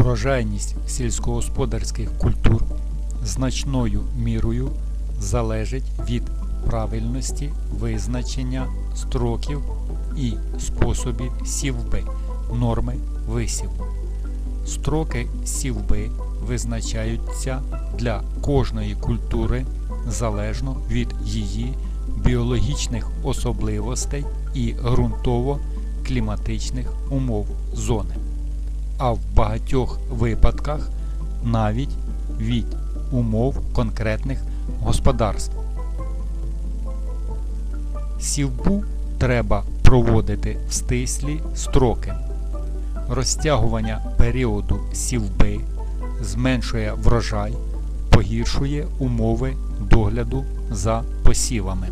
Урожайність сільськогосподарських культур значною мірою залежить від правильності визначення строків і способів сівби, норми висіву. Строки сівби визначаються для кожної культури залежно від її біологічних особливостей і ґрунтово-кліматичних умов зони а в багатьох випадках навіть від умов конкретних господарств. Сівбу треба проводити в стислі строки. Розтягування періоду сівби зменшує врожай, погіршує умови догляду за посівами.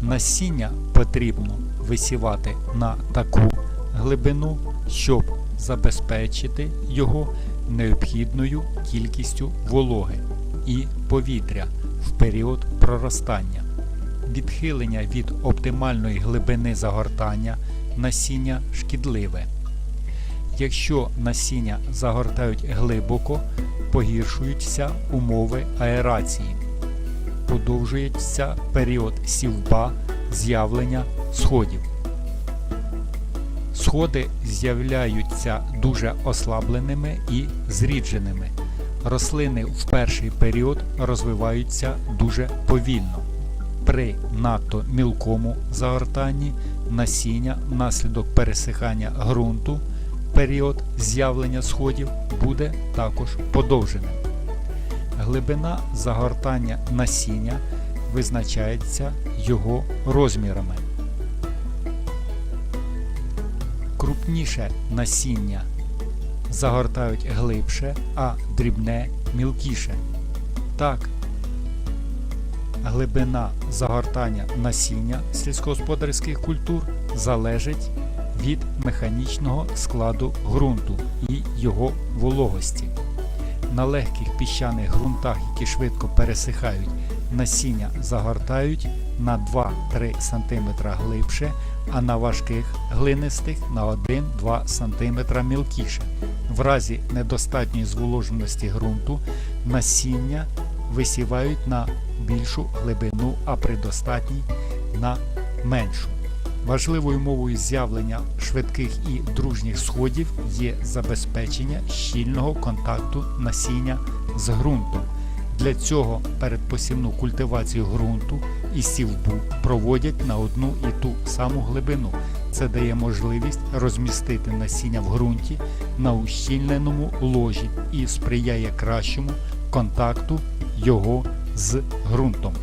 Насіння потрібно висівати на таку глибину, щоб забезпечити його необхідною кількістю вологи і повітря в період проростання. Відхилення від оптимальної глибини загортання насіння шкідливе. Якщо насіння загортають глибоко, погіршуються умови аерації подовжується період сівба з'явлення сходів. Сходи з'являються дуже ослабленими і зрідженими. Рослини в перший період розвиваються дуже повільно. При надто мілкому загортанні насіння внаслідок пересихання ґрунту період з'явлення сходів буде також подовженим. Глибина загортання насіння визначається його розмірами. Крупніше насіння загортають глибше, а дрібне мілкіше. Так, глибина загортання насіння сільськогосподарських культур залежить від механічного складу ґрунту і його вологості. На легких піщаних ґрунтах, які швидко пересихають, насіння загортають на 2-3 см глибше, а на важких глинистих на 1-2 см мілкіше. В разі недостатньої зволоженості ґрунту насіння висівають на більшу глибину, а при достатній на меншу. Важливою мовою з'явлення швидких і дружніх сходів є забезпечення щільного контакту насіння з ґрунтом. Для цього передпосівну культивацію ґрунту і сівбу проводять на одну і ту саму глибину. Це дає можливість розмістити насіння в ґрунті на ущільненому ложі і сприяє кращому контакту його з ґрунтом.